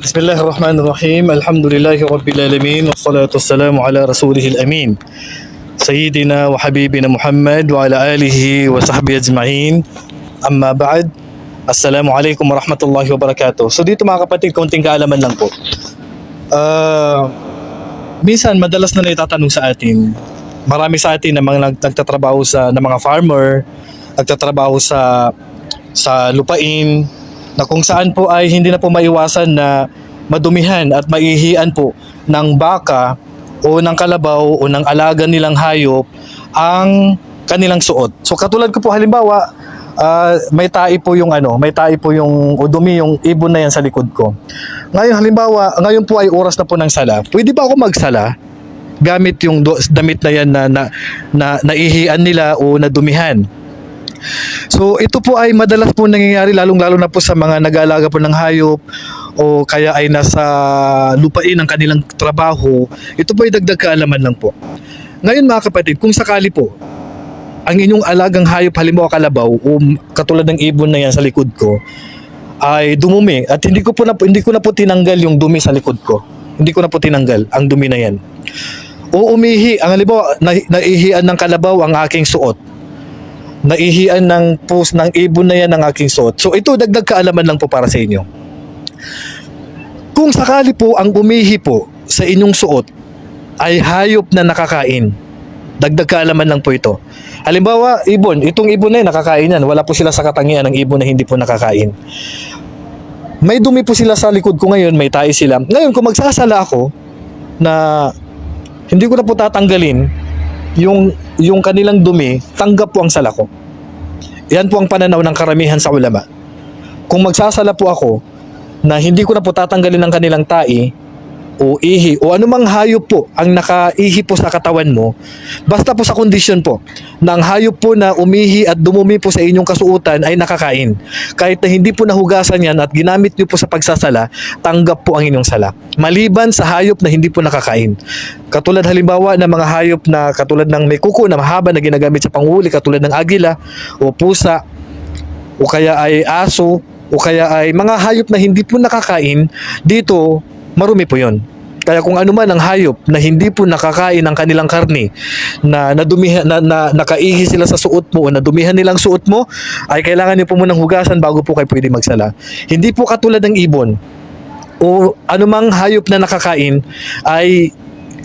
بسم الله الرحمن الرحيم الحمد لله رب العالمين والصلاة والسلام على رسوله الأمين سيدنا وحبيبنا محمد وعلى آله وصحبه أجمعين أما بعد السلام عليكم ورحمة الله وبركاته So dito mga kapatid, konting kaalaman lang po Ah, Minsan madalas na naitatanong sa atin Marami sa atin na mga nag- nagtatrabaho sa na mga farmer Nagtatrabaho sa sa lupain na kung saan po ay hindi na po maiwasan na madumihan at maihian po ng baka o ng kalabaw o ng alaga nilang hayop ang kanilang suot. So katulad ko po halimbawa, ah, may tai po yung ano, may tai po yung o dumi yung ibon na yan sa likod ko. Ngayon halimbawa, ngayon po ay oras na po ng sala. Pwede ba ako magsala? gamit yung damit na yan na, na, na naihian nila o nadumihan. So ito po ay madalas po nangyayari lalong-lalo na po sa mga nag-aalaga po ng hayop o kaya ay nasa lupain ang kanilang trabaho. Ito po ay dagdag kaalaman lang po. Ngayon mga kapatid, kung sakali po ang inyong alagang hayop halimbawa kalabaw o katulad ng ibon na yan sa likod ko ay dumumi at hindi ko po na hindi ko na po tinanggal yung dumi sa likod ko. Hindi ko na po tinanggal ang dumi na yan. O umihi, ang halimbawa na, naihian ng kalabaw ang aking suot naihian ng post ng ibon na yan ng aking suot. So ito dagdag kaalaman lang po para sa inyo. Kung sakali po ang umihi po sa inyong suot ay hayop na nakakain, dagdag kaalaman lang po ito. Halimbawa, ibon, itong ibon na yan, nakakain yan. Wala po sila sa katangian ng ibon na hindi po nakakain. May dumi po sila sa likod ko ngayon, may tayo sila. Ngayon, kung magsasala ako na hindi ko na po tatanggalin yung yung kanilang dumi, tanggap po ang sala ko. Yan po ang pananaw ng karamihan sa ulama. Kung magsasala po ako na hindi ko na po tatanggalin ang kanilang tai o ihi o anumang hayop po ang nakaihi po sa katawan mo, basta po sa kondisyon po ang hayop po na umihi at dumumi po sa inyong kasuutan ay nakakain. Kahit na hindi po nahugasan yan at ginamit niyo po sa pagsasala, tanggap po ang inyong sala. Maliban sa hayop na hindi po nakakain. Katulad halimbawa ng mga hayop na katulad ng may kuko na mahaba na ginagamit sa panghuli katulad ng agila o pusa o kaya ay aso o kaya ay mga hayop na hindi po nakakain, dito marumi po yon. Kaya kung ano man ang hayop na hindi po nakakain ng kanilang karne, na nadumihan na, na nakaihi sila sa suot mo o nadumihan nilang suot mo, ay kailangan niyo po munang hugasan bago po kayo pwede magsala. Hindi po katulad ng ibon o anumang hayop na nakakain ay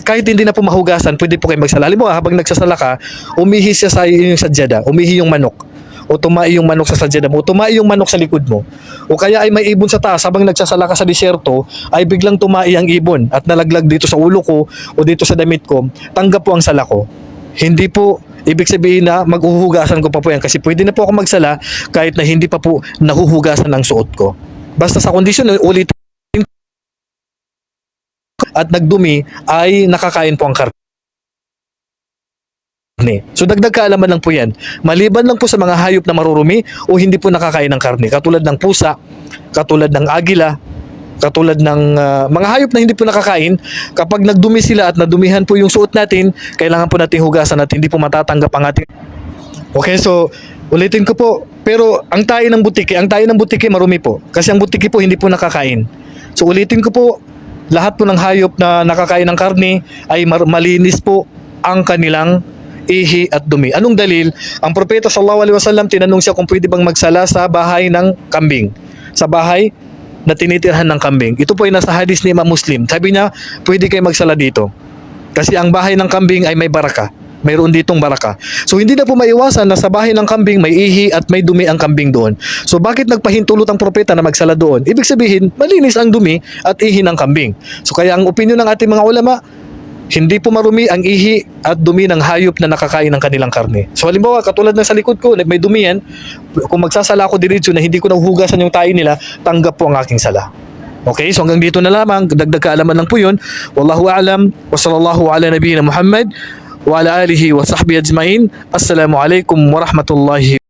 kahit hindi na po mahugasan, pwede po kayo magsala. Halimbawa, habang nagsasala ka, umihi siya sa yung sadyada, umihi yung manok. O tumai yung manok sa sadyada mo, tumai yung manok sa likod mo. O kaya ay may ibon sa taas, habang nagsasala ka sa disyerto, ay biglang tumai ang ibon at nalaglag dito sa ulo ko o dito sa damit ko, tanggap po ang sala ko. Hindi po ibig sabihin na maghuhugasan ko pa po yan kasi pwede na po ako magsala kahit na hindi pa po nahuhugasan ang suot ko. Basta sa kondisyon na ulit at nagdumi ay nakakain po ang karne. So dagdag kaalaman lang po yan. Maliban lang po sa mga hayop na marurumi o hindi po nakakain ng karne. Katulad ng pusa, katulad ng agila, katulad ng ah, mga hayop na hindi po nakakain, kapag nagdumi sila at nadumihan po yung suot natin, kailangan po nating hugasan at hindi po matatanggap ang ating... Okay, so ulitin ko po. Pero ang tayo ng butiki, ang tayo ng butiki marumi po. Kasi ang butiki po hindi po nakakain. So ulitin ko po, lahat po ng hayop na nakakain ng karne ay malinis po ang kanilang ihi at dumi. Anong dalil? Ang propeta sallallahu alaihi wasallam tinanong siya kung pwede bang magsala sa bahay ng kambing. Sa bahay na tinitirhan ng kambing. Ito po ay nasa hadis ni Imam Muslim. Sabi niya, pwede kayo magsala dito. Kasi ang bahay ng kambing ay may baraka. Mayroon ditong baraka. So hindi na po maiwasan na sa bahay ng kambing may ihi at may dumi ang kambing doon. So bakit nagpahintulot ang propeta na magsala doon? Ibig sabihin, malinis ang dumi at ihi ng kambing. So kaya ang opinion ng ating mga ulama, hindi po marumi ang ihi at dumi ng hayop na nakakain ng kanilang karne. So halimbawa, katulad ng sa likod ko, may dumi yan, kung magsasala ako diretso na hindi ko nahuhugasan yung tayo nila, tanggap po ang aking sala. Okay, so hanggang dito na lamang, dagdag kaalaman lang po yun. Wallahu a'lam, wa sallallahu ala nabiyina Muhammad, wa ala alihi wa sahbihi ajmain. Assalamu alaikum wa rahmatullahi